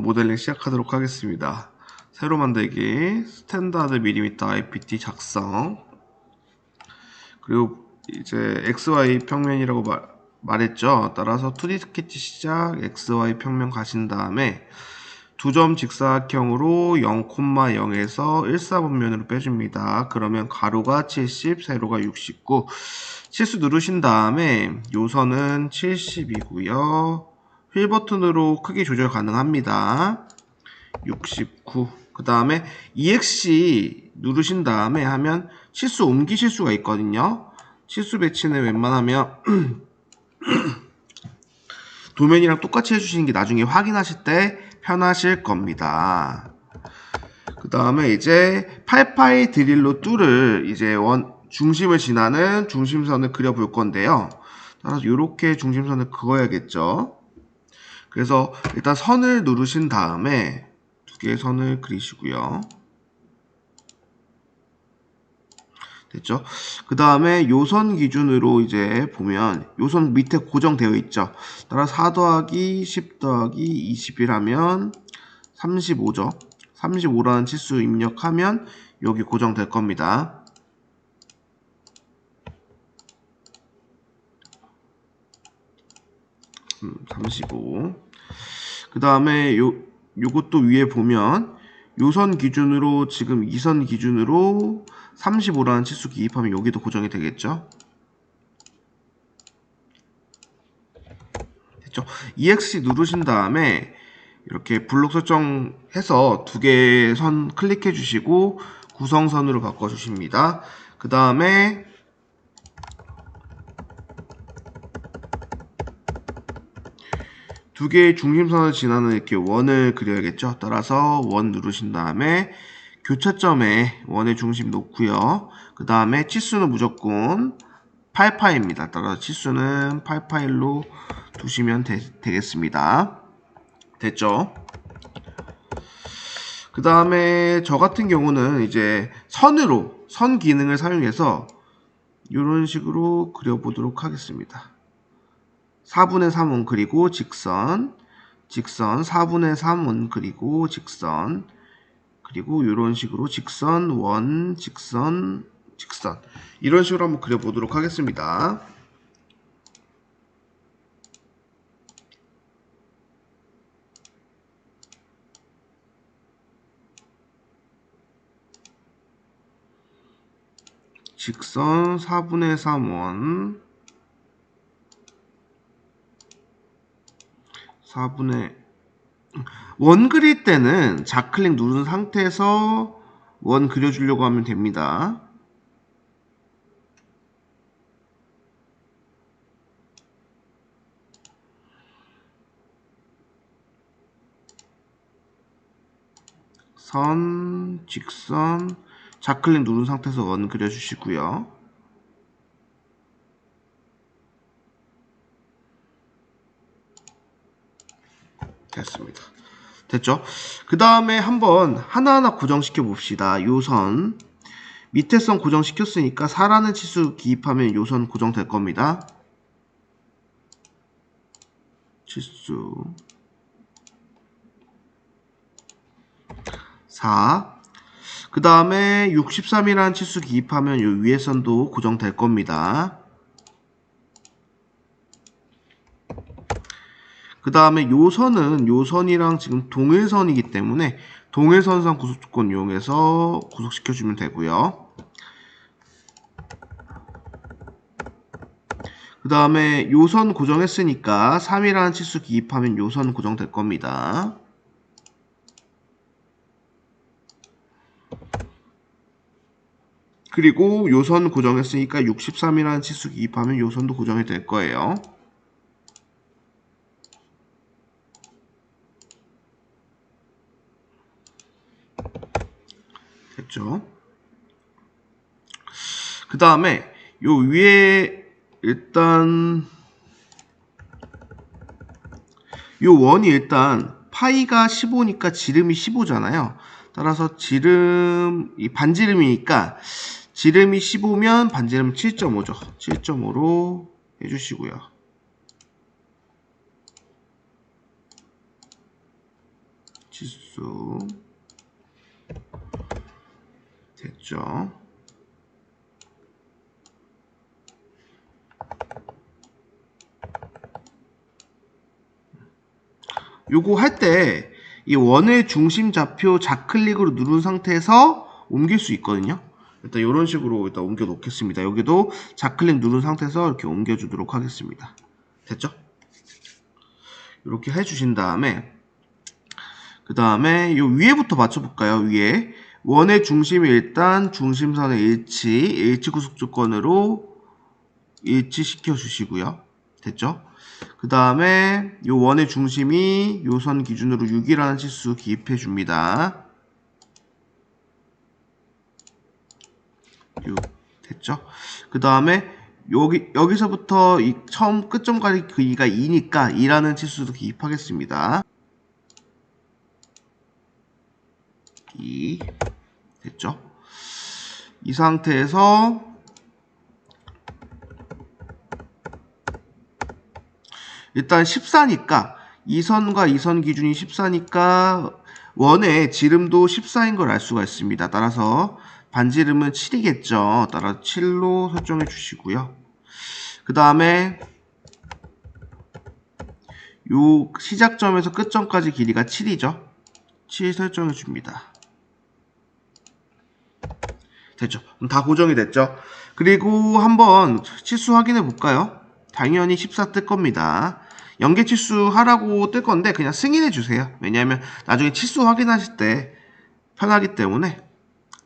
모델링 시작하도록 하겠습니다. 새로 만들기 스탠다드 밀리미터 IPT 작성 그리고 이제 XY 평면이라고 말, 말했죠. 따라서 2D 스케치 시작 XY 평면 가신 다음에 두 점 직사각형으로 0,0에서 1사분면으로 빼줍니다. 그러면 가로가 70, 세로가 69 실수 누르신 다음에 요선은 70이고요. 휠 버튼으로 크기 조절 가능합니다. 69. 그 다음에 EXC 누르신 다음에 하면 실수 옮기실 수가 있거든요. 실수 배치는 웬만하면 도면이랑 똑같이 해주시는 게 나중에 확인하실 때 편하실 겁니다. 그 다음에 이제 88 드릴로 뚫을 이제 원 중심을 지나는 중심선을 그려볼 건데요. 따라서 이렇게 중심선을 그어야겠죠. 그래서 일단 선을 누르신 다음에 두 개의 선을 그리시고요. 됐죠? 그 다음에 요선 기준으로 이제 보면 요선 밑에 고정되어 있죠. 따라 4 더하기 10 더하기 21하면 35죠. 35라는 치수 입력하면 여기 고정될 겁니다. 음, 35. 그 다음에 요, 요것도 위에 보면 요선 기준으로 지금 이선 기준으로 35라는 치수 기입하면 여기도 고정이 되겠죠. 됐죠. EXC 누르신 다음에 이렇게 블록 설정해서 두 개의 선 클릭해 주시고 구성선으로 바꿔 주십니다. 그 다음에 두 개의 중심선을 지나는 이렇게 원을 그려야겠죠. 따라서 원 누르신 다음에 교차점에 원의 중심 놓고요. 그 다음에 치수는 무조건 8파입니다. 따라서 치수는 8파일로 두시면 되, 겠습니다 됐죠? 그 다음에 저 같은 경우는 이제 선으로 선 기능을 사용해서 이런 식으로 그려보도록 하겠습니다. 4분의 3원 그리고 직선 직선 4분의 3원 그리고 직선 그리고 이런 식으로 직선 원 직선 직선 이런 식으로 한번 그려보도록 하겠습니다. 직선 4분의 3원 4분의 원 그릴 때는 좌클릭 누른 상태에서 원 그려주려고 하면 됩니다. 선, 직선, 좌클릭 누른 상태에서 원 그려주시고요. 됐습니다. 됐죠? 그 다음에 한번 하나하나 고정시켜 봅시다. 요선 밑에 선 고정시켰으니까 4라는 치수 기입하면 요선 고정될 겁니다. 치수 4. 그 다음에 63이라는 치수 기입하면 요 위에 선도 고정될 겁니다. 그 다음에 요선은 요선이랑 지금 동일선이기 때문에 동일선상 구속조건 이용해서 구속시켜주면 되고요. 그 다음에 요선 고정했으니까 3이라는 치수 기입하면 요선 고정될 겁니다. 그리고 요선 고정했으니까 63이라는 치수 기입하면 요선도 고정이 될 거예요. 됐죠? 그 다음에 요 위에 일단 요 원이 일단 파이가 15니까 지름이 15잖아요. 따라서 지름 이 반지름이니까 지름이 15면 반지름 7.5죠. 7.5로 해주시고요. 치수 됐죠. 요거 할 때 이 원의 중심 좌표 좌클릭으로 누른 상태에서 옮길 수 있거든요. 일단 이런 식으로 일단 옮겨 놓겠습니다. 여기도 좌클릭 누른 상태에서 이렇게 옮겨 주도록 하겠습니다. 됐죠? 이렇게 해 주신 다음에 그 다음에 요 위에부터 맞춰볼까요? 위에 원의 중심이 일단 중심선의 일치, 일치 구속 조건으로 일치시켜 주시고요. 됐죠? 그 다음에 요 원의 중심이 요 선 기준으로 6이라는 치수 기입해 줍니다. 6 됐죠? 그 다음에 여기 여기서부터 이 처음 끝점까지 그이가 2니까 2라는 치수도 기입하겠습니다. 2 됐죠? 이 상태에서 일단 14니까 이 선과 이선 기준이 14니까 원의 지름도 14인 걸 알 수가 있습니다. 따라서 반지름은 7이겠죠. 따라 7로 설정해 주시고요. 그 다음에 요 시작점에서 끝점까지 길이가 7이죠. 7 설정해 줍니다. 됐죠. 다 고정이 됐죠. 그리고 한번 치수 확인해 볼까요? 당연히 14 뜰 겁니다. 연계 치수 하라고 뜰 건데 그냥 승인해 주세요. 왜냐하면 나중에 치수 확인하실 때 편하기 때문에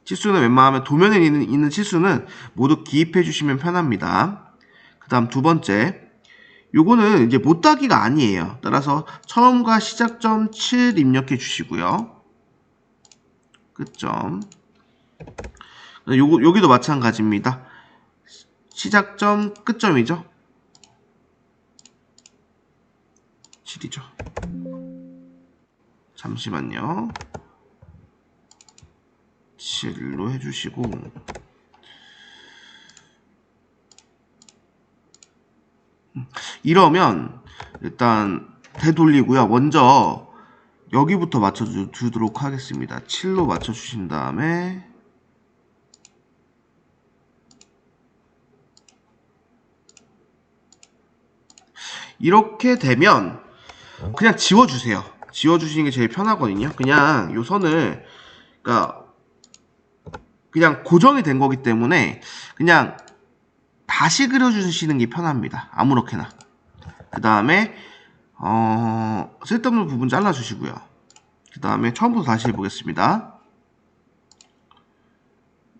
치수는 웬만하면 도면에 있는, 있는 치수는 모두 기입해 주시면 편합니다. 그 다음 두 번째 요거는 이제 못따기가 아니에요. 따라서 처음과 시작점 7 입력해 주시고요. 끝점 요거, 여기도 마찬가지입니다. 시작점 끝점이죠. 7이죠. 잠시만요. 7로 해주시고 이러면 일단 되돌리고요. 먼저 여기부터 맞춰주도록 하겠습니다. 7로 맞춰주신 다음에 이렇게 되면 그냥 지워주세요. 지워주시는 게 제일 편하거든요. 그냥 요 선을 그러니까 그냥 고정이 된 거기 때문에 그냥 다시 그려주시는 게 편합니다. 아무렇게나. 그 다음에 어, 쓸데없는 부분 잘라주시고요. 그 다음에 처음부터 다시 해보겠습니다.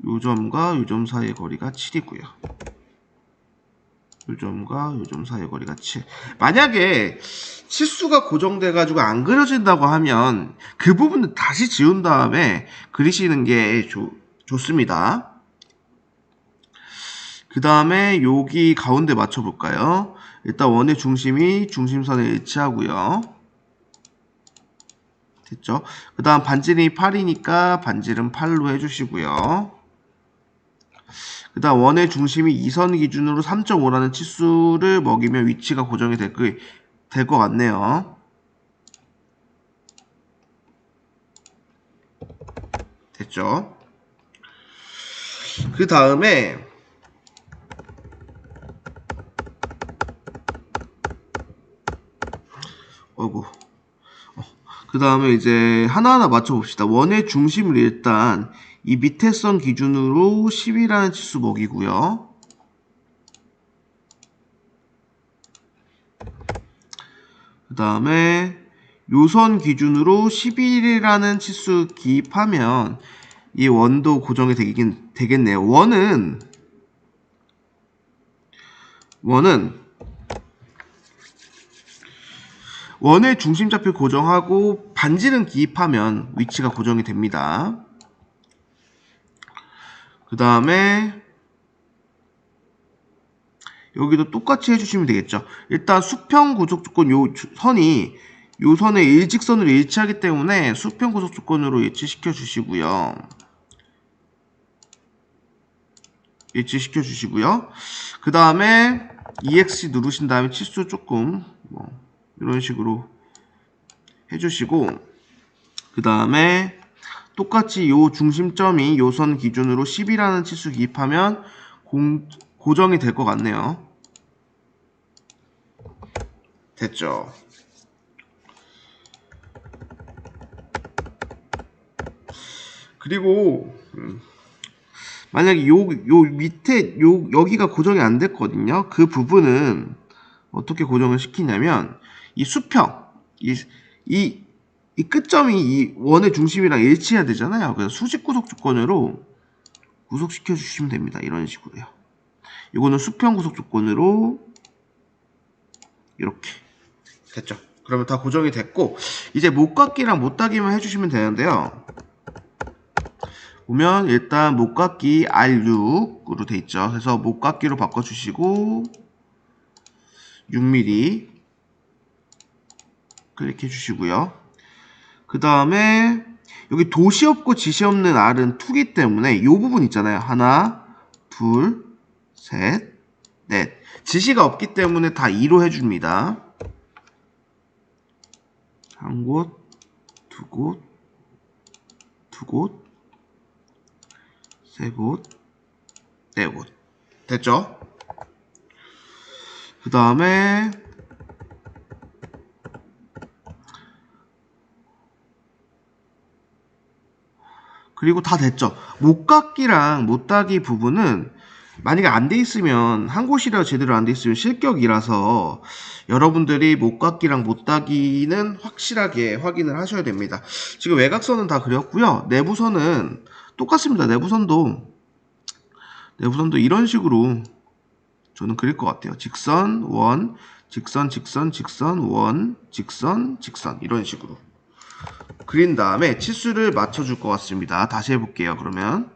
요 점과 요점 사이의 거리가 7이고요. 요 점과 요점 사이의 거리가 7. 만약에 치수가 고정돼 가지고 안 그려진다고 하면 그 부분을 다시 지운 다음에 그리시는 게 좋, 좋습니다. 그 다음에 여기 가운데 맞춰 볼까요? 일단 원의 중심이 중심선에 일치하고요. 됐죠? 그 다음 반지름이 8이니까 반지름 8로 해주시고요. 그 다음 원의 중심이 이선 기준으로 3.5라는 치수를 먹이면 위치가 고정이 될, 그, 될것 같네요. 됐죠? 그 다음에 어구 그 다음에 이제 하나하나 맞춰봅시다. 원의 중심을 일단 이 밑에 선 기준으로 10이라는 치수 먹이고요. 그 다음에 요선 기준으로 11이라는 치수 기입하면 이 원도 고정이 되긴, 되겠네요. 원은 원은 원의 중심좌표 고정하고 반지름 기입하면 위치가 고정이 됩니다. 그 다음에 여기도 똑같이 해주시면 되겠죠. 일단 수평 고속 조건 요 선이 요 선의 일직선으로 일치하기 때문에 수평 고속 조건으로 일치시켜 주시고요. 일치시켜 주시고요. 그 다음에 EX 누르신 다음에 치수 조금 뭐 이런 식으로 해주시고 그 다음에 똑같이 요 중심점이 요선 기준으로 10이라는 치수 기입하면 공, 고정이 될 것 같네요. 됐죠? 그리고 음, 만약에 요, 요 밑에 요 여기가 고정이 안 됐거든요. 그 부분은 어떻게 고정을 시키냐면 이 수평 이, 이, 이 끝점이 이 원의 중심이랑 일치해야 되잖아요. 그래서 수직 구속 조건으로 구속시켜 주시면 됩니다. 이런 식으로요. 이거는 수평 구속 조건으로 이렇게 됐죠. 그러면 다 고정이 됐고 이제 목깎기랑 못따기만 해주시면 되는데요. 보면 일단 목깎기 R6으로 돼 있죠. 그래서 목깎기로 바꿔주시고 6mm 클릭해 주시고요. 그 다음에 여기 도시 없고 지시 없는 R은 2기 때문에 이 부분 있잖아요. 하나, 둘, 셋, 넷. 지시가 없기 때문에 다 2로 해줍니다. 한 곳, 두 곳, 두 곳, 세 곳, 네 곳. 됐죠? 그 다음에 그리고 다 됐죠. 목깎기랑 못따기 부분은 만약에 안 돼 있으면 한 곳이라 제대로 안 돼 있으면 실격이라서 여러분들이 목깎기랑 못따기는 확실하게 확인을 하셔야 됩니다. 지금 외곽선은 다 그렸고요. 내부선은 똑같습니다. 내부선도 내부선도 이런 식으로 저는 그릴 것 같아요. 직선, 원, 직선, 직선, 직선, 원, 직선, 직선 이런 식으로 그린 다음에 치수를 맞춰줄 것 같습니다. 다시 해볼게요. 그러면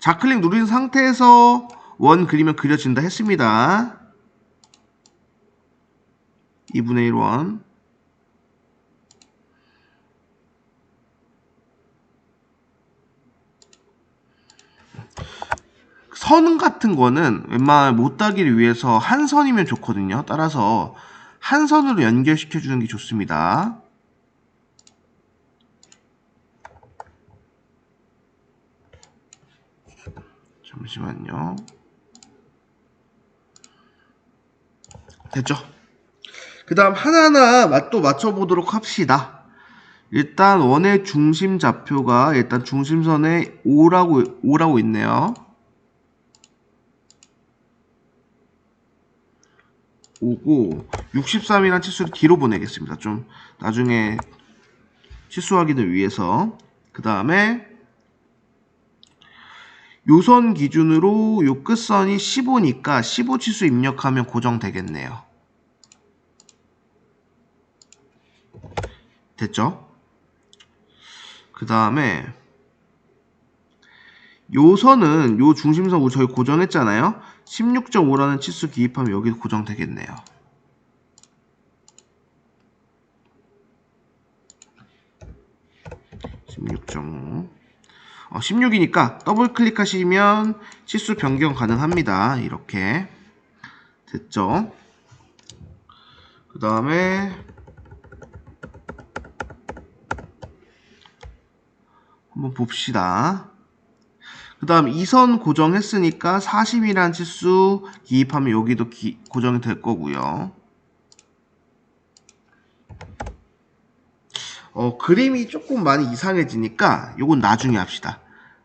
좌클릭 누린 상태에서 원 그리면 그려진다 했습니다. 2분의 1 원. 선 같은 거는 웬만하면 못 따기를 위해서 한 선이면 좋거든요. 따라서 한 선으로 연결시켜 주는 게 좋습니다. 잠시만요. 됐죠? 그 다음 하나하나 또 맞춰보도록 합시다. 일단 원의 중심 좌표가 일단 중심선에 5라고, 5라고 있네요. 5고 63이라는 치수를 뒤로 보내겠습니다. 좀 나중에 치수 확인을 위해서 그 다음에 요선 기준으로 요 끝선이 15니까 15 치수 입력하면 고정되겠네요. 됐죠? 그 다음에 요 선은 요 중심선 저희 고정했잖아요. 16.5라는 치수 기입하면 여기 고정되겠네요. (16.5) 어, 16이니까 더블 클릭하시면 치수 변경 가능합니다. 이렇게 됐죠? 그 다음에 한번 봅시다. 그 다음 이선 고정했으니까 40이라는 치수 기입하면 여기도 기, 고정이 될 거고요. 어, 그림이 조금 많이 이상해지니까 이건 나중에 합시다.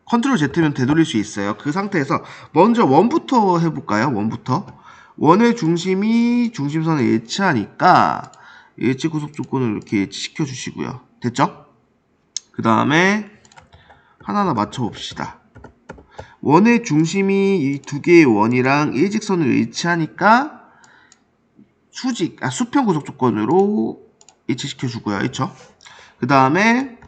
컨트롤 Z면 되돌릴 수 있어요. 그 상태에서 먼저 원부터 해볼까요? 원부터. 원의 중심이 중심선에 일치하니까 일치 구속 조건을 이렇게 일치시켜 주시고요. 됐죠? 그 다음에 하나하나 맞춰봅시다. 원의 중심이 이 두 개의 원이랑 일직선으로 일치하니까 수직, 아, 수평 구속 조건으로 일치시켜 주고요. 그렇죠? 그 다음에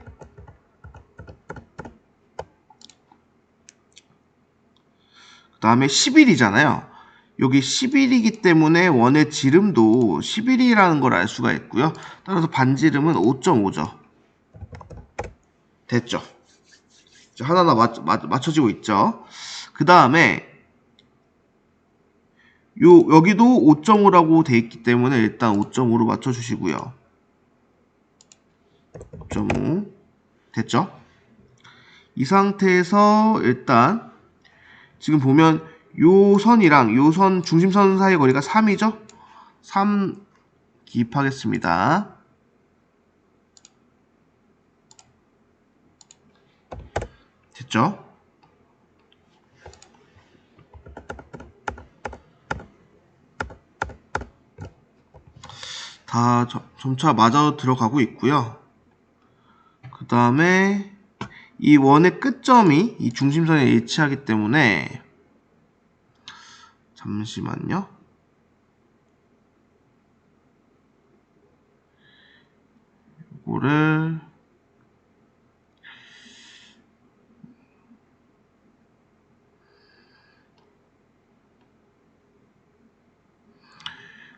그 다음에 11이잖아요. 여기 11이기 때문에 원의 지름도 11이라는 걸 알 수가 있고요. 따라서 반지름은 5.5죠. 됐죠? 하나하나 맞, 맞, 맞춰지고 있죠. 그 다음에 요 여기도 5.5라고 돼 있기 때문에 일단 5.5로 맞춰 주시고요. 5.5 됐죠? 이 상태에서 일단 지금 보면 요 선이랑 요 선 중심선 사이 거리가 3이죠? 3 기입하겠습니다. 됐죠? 다 저- 점차 맞아 들어가고 있고요. 그 다음에 이 원의 끝점이 이 중심선에 일치하기 때문에 잠시만요. 이거를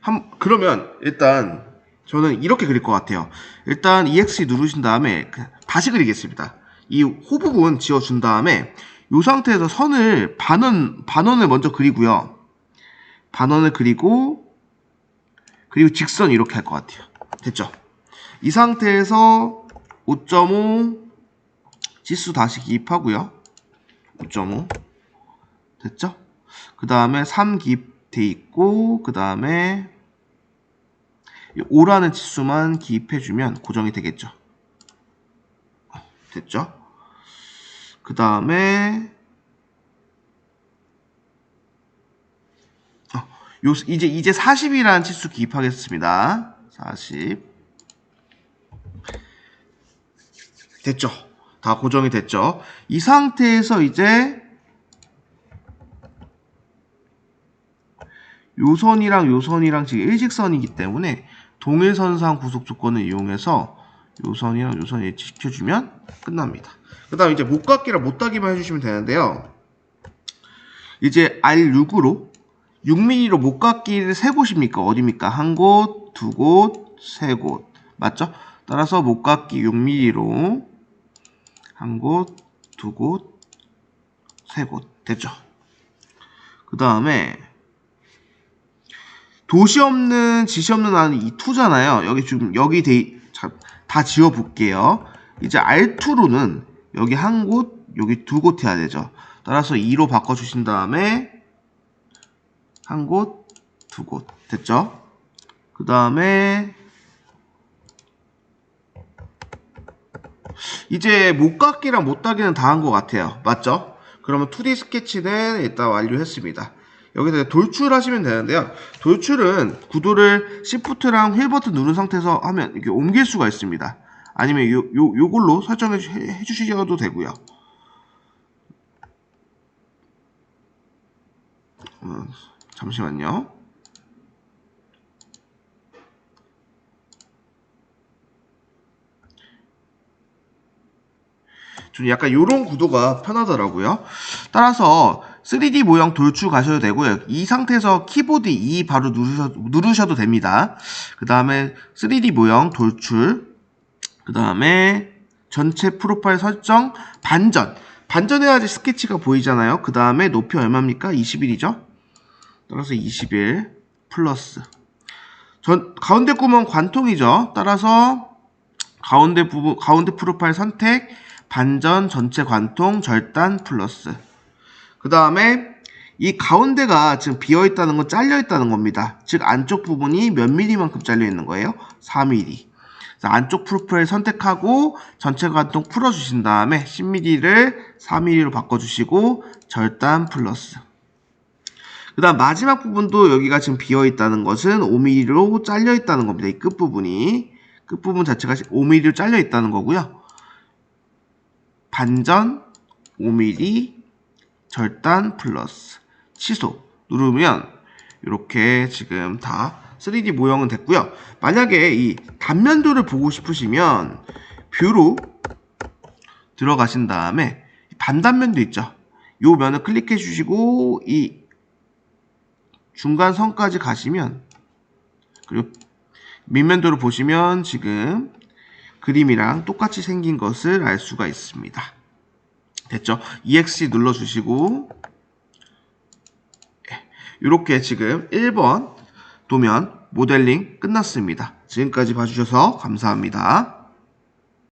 한 그러면 일단 저는 이렇게 그릴 것 같아요. 일단 EX 누르신 다음에 그- 다시 그리겠습니다. 이 호 부분 지워준 다음에 이 상태에서 선을 반원 반원을 먼저 그리고요. 반원을 그리고 그리고 직선 이렇게 할 것 같아요. 됐죠? 이 상태에서 5.5 지수 다시 기입하고요. 5.5 됐죠? 그 다음에 3 기입돼 있고 그 다음에 5라는 지수만 기입해주면 고정이 되겠죠. 됐죠? 그 다음에 어, 요 이제 이제 40이라는 치수 기입하겠습니다. 40 됐죠? 다 고정이 됐죠? 이 상태에서 이제 요선이랑 요선이랑 지금 일직선이기 때문에 동일선상 구속 조건을 이용해서 요선이랑 요선 일치시켜주면 끝납니다. 그 다음 이제 못갖기랑 못따기만 해주시면 되는데요. 이제 R6으로 6mm로 못갖기를 세 곳입니까? 어디입니까? 한 곳, 두 곳, 세 곳. 맞죠? 따라서 못갖기 6mm로 한 곳, 두 곳, 세 곳. 됐죠? 그 다음에 도시 없는 지시 없는 안은 이 투잖아요. 여기 지금 여기 돼, 자, 다 지워 볼게요. 이제 R2로는 여기 한 곳, 여기 두 곳 해야 되죠. 따라서 2로 바꿔 주신 다음에 한 곳, 두 곳. 됐죠? 그 다음에 이제 못갖기랑 못따기는 다 한 것 같아요. 맞죠? 그러면 2D 스케치는 일단 완료했습니다. 여기서 돌출하시면 되는데요. 돌출은 구도를 Shift랑 휠 버튼 누른 상태에서 하면 이렇게 옮길 수가 있습니다. 아니면 요, 요, 요걸로 설정해 주- 해 주셔도 되고요. 어, 잠시만요. 좀 약간 요런 구도가 편하더라고요. 따라서 3D 모형 돌출 가셔도 되고요. 이 상태에서 키보드 2 바로 누르셔, 누르셔도 됩니다. 그 다음에 3D 모형 돌출, 그 다음에 전체 프로파일 설정, 반전. 반전해야지 스케치가 보이잖아요. 그 다음에 높이 얼마입니까? 21이죠? 따라서 21 플러스. 전, 가운데 구멍 관통이죠. 따라서 가운데 부분, 가운데 프로파일 선택, 반전, 전체 관통, 절단, 플러스. 그 다음에 이 가운데가 지금 비어 있다는 건 잘려 있다는 겁니다. 즉 안쪽 부분이 몇 미리만큼 잘려 있는 거예요? 4mm. 그래서 안쪽 프로파일 선택하고 전체 관통 풀어주신 다음에 10mm를 4mm로 바꿔주시고 절단 플러스. 그 다음 마지막 부분도 여기가 지금 비어 있다는 것은 5mm로 잘려 있다는 겁니다. 이 끝부분이. 끝부분 자체가 5mm로 잘려 있다는 거고요. 반전 5mm 절단 플러스 취소 누르면 이렇게 지금 다 3D 모형은 됐고요. 만약에 이 단면도를 보고 싶으시면 뷰로 들어가신 다음에 반단면도 있죠. 요 면을 클릭해 주시고 이 중간 선까지 가시면 그리고 밑면도를 보시면 지금 그림이랑 똑같이 생긴 것을 알 수가 있습니다. 됐죠? EXC 눌러주시고 이렇게 지금 1번 도면 모델링 끝났습니다. 지금까지 봐주셔서 감사합니다.